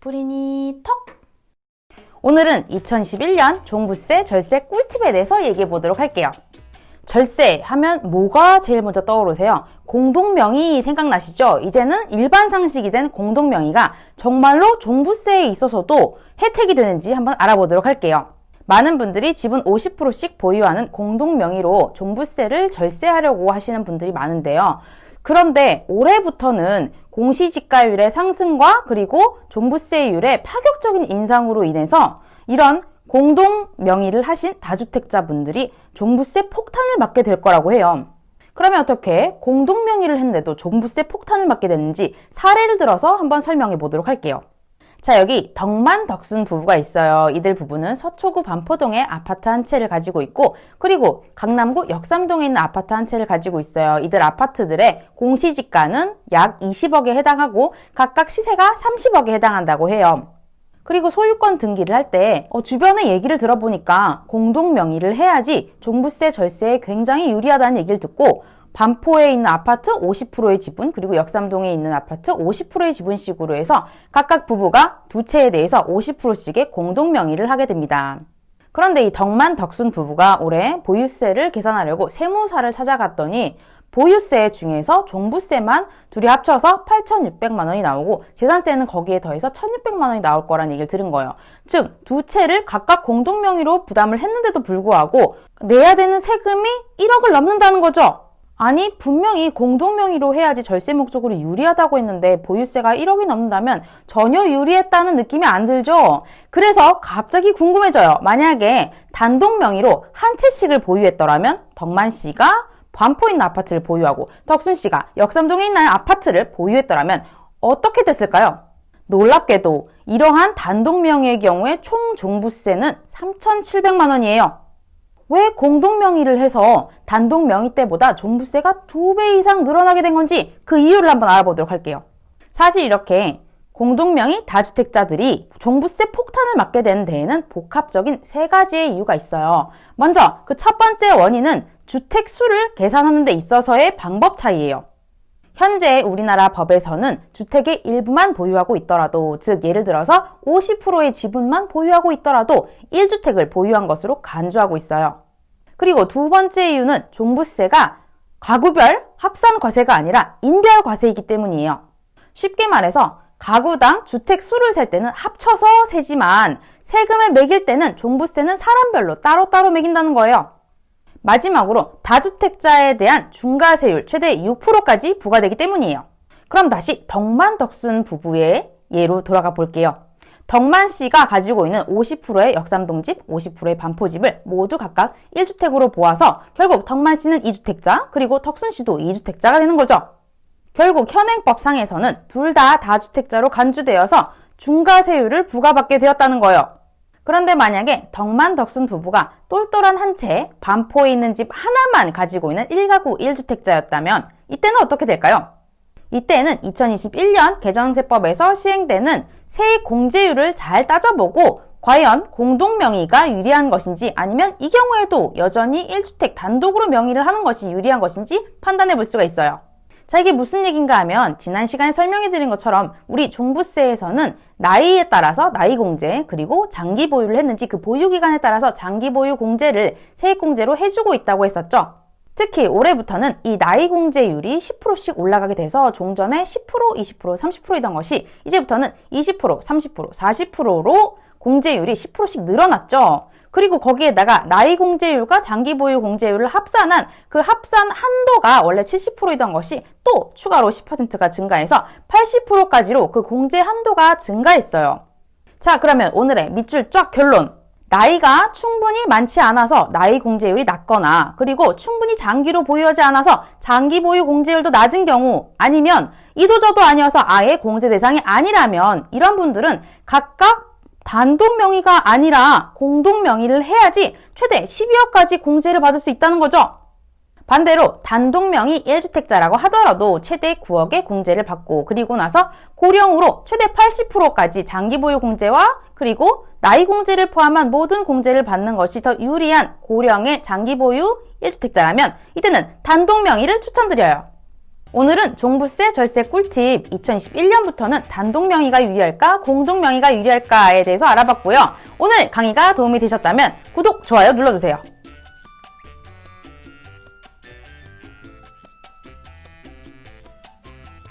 뿌리니 턱! 오늘은 2021년 종부세 절세 꿀팁에 대해서 얘기해 보도록 할게요. 절세 하면 뭐가 제일 먼저 떠오르세요? 공동명의 생각나시죠? 이제는 일반 상식이 된 공동명의가 정말로 종부세에 있어서도 혜택이 되는지 한번 알아보도록 할게요. 많은 분들이 지분 50%씩 보유하는 공동명의로 종부세를 절세하려고 하시는 분들이 많은데요. 그런데 올해부터는 공시지가율의 상승과 그리고 종부세율의 파격적인 인상으로 인해서 이런 공동 명의를 하신 다주택자분들이 종부세 폭탄을 맞게 될 거라고 해요. 그러면 어떻게 공동 명의를 했는데도 종부세 폭탄을 맞게 됐는지 사례를 들어서 한번 설명해 보도록 할게요. 자, 여기 덕만 덕순 부부가 있어요. 이들 부부는 서초구 반포동에 아파트 한 채를 가지고 있고, 그리고 강남구 역삼동에 있는 아파트 한 채를 가지고 있어요. 이들 아파트들의 공시지가는 약 20억에 해당하고, 각각 시세가 30억에 해당한다고 해요. 그리고 소유권 등기를 할때 주변의 얘기를 들어보니까 공동 명의를 해야지 종부세 절세에 굉장히 유리하다는 얘기를 듣고 반포에 있는 아파트 50%의 지분 그리고 역삼동에 있는 아파트 50%의 지분식으로 해서 각각 부부가 두 채에 대해서 50%씩의 공동 명의를 하게 됩니다. 그런데 이 덕만 덕순 부부가 올해 보유세를 계산하려고 세무사를 찾아갔더니 보유세 중에서 종부세만 둘이 합쳐서 8,600만 원이 나오고 재산세는 거기에 더해서 1,600만 원이 나올 거란 얘기를 들은 거예요. 즉, 두 채를 각각 공동 명의로 부담을 했는데도 불구하고 내야 되는 세금이 1억을 넘는다는 거죠. 아니, 분명히 공동 명의로 해야지 절세 목적으로 유리하다고 했는데 보유세가 1억이 넘는다면 전혀 유리했다는 느낌이 안 들죠? 그래서 갑자기 궁금해져요. 만약에 단독 명의로 한 채씩을 보유했더라면 덕만 씨가 반포에 있는 아파트를 보유하고 덕순 씨가 역삼동에 있는 아파트를 보유했더라면 어떻게 됐을까요? 놀랍게도 이러한 단독 명의의 경우에 총 종부세는 3,700만 원이에요. 왜 공동 명의를 해서 단독 명의 때보다 종부세가 두 배 이상 늘어나게 된 건지 그 이유를 한번 알아보도록 할게요. 사실 이렇게 공동 명의 다주택자들이 종부세 폭탄을 맞게 되는 데에는 복합적인 세 가지의 이유가 있어요. 먼저 그 첫 번째 원인은 주택 수를 계산하는 데 있어서의 방법 차이예요. 현재 우리나라 법에서는 주택의 일부만 보유하고 있더라도, 즉 예를 들어서 50%의 지분만 보유하고 있더라도 1주택을 보유한 것으로 간주하고 있어요. 그리고 두 번째 이유는 종부세가 가구별 합산 과세가 아니라 인별 과세이기 때문이에요. 쉽게 말해서 가구당 주택 수를 셀 때는 합쳐서 세지만 세금을 매길 때는 종부세는 사람별로 따로따로 매긴다는 거예요. 마지막으로 다주택자에 대한 중과세율 최대 6%까지 부과되기 때문이에요. 그럼 다시 덕만 덕순 부부의 예로 돌아가 볼게요. 덕만 씨가 가지고 있는 50%의 역삼동집, 50%의 반포집을 모두 각각 1주택으로 보아서 결국 덕만 씨는 2주택자, 그리고 덕순 씨도 2주택자가 되는 거죠. 결국 현행법상에서는 둘 다 다주택자로 간주되어서 중과세율을 부과받게 되었다는 거예요. 그런데 만약에 덕만 덕순 부부가 똘똘한 한 채 반포에 있는 집 하나만 가지고 있는 1가구 1주택자였다면 이때는 어떻게 될까요? 이때는 2021년 개정세법에서 시행되는 세액 공제율을 잘 따져보고 과연 공동 명의가 유리한 것인지 아니면 이 경우에도 여전히 1주택 단독으로 명의를 하는 것이 유리한 것인지 판단해 볼 수가 있어요. 자, 이게 무슨 얘기인가 하면 지난 시간에 설명해 드린 것처럼 우리 종부세에서는 나이에 따라서 나이 공제 그리고 장기 보유를 했는지 그 보유 기간에 따라서 장기 보유 공제를 세액 공제로 해주고 있다고 했었죠. 특히 올해부터는 이 나이 공제율이 10%씩 올라가게 돼서 종전에 10%, 20%, 30%이던 것이 이제부터는 20%, 30%, 40%로 공제율이 10%씩 늘어났죠. 그리고 거기에다가 나이 공제율과 장기 보유 공제율을 합산한 그 합산 한도가 원래 70%이던 것이 또 추가로 10%가 증가해서 80%까지로 그 공제 한도가 증가했어요. 자, 그러면 오늘의 밑줄 쫙 결론. 나이가 충분히 많지 않아서 나이 공제율이 낮거나 그리고 충분히 장기로 보유하지 않아서 장기 보유 공제율도 낮은 경우 아니면 이도저도 아니어서 아예 공제 대상이 아니라면 이런 분들은 각각 단독 명의가 아니라 공동 명의를 해야지 최대 12억까지 공제를 받을 수 있다는 거죠. 반대로 단독 명의 1주택자라고 하더라도 최대 9억의 공제를 받고 그리고 나서 고령으로 최대 80%까지 장기 보유 공제와 그리고 나이 공제를 포함한 모든 공제를 받는 것이 더 유리한 고령의 장기 보유 1주택자라면 이때는 단독 명의를 추천드려요. 오늘은 종부세 절세 꿀팁 2021년부터는 단독 명의가 유리할까 공동 명의가 유리할까에 대해서 알아봤고요. 오늘 강의가 도움이 되셨다면 구독, 좋아요 눌러주세요.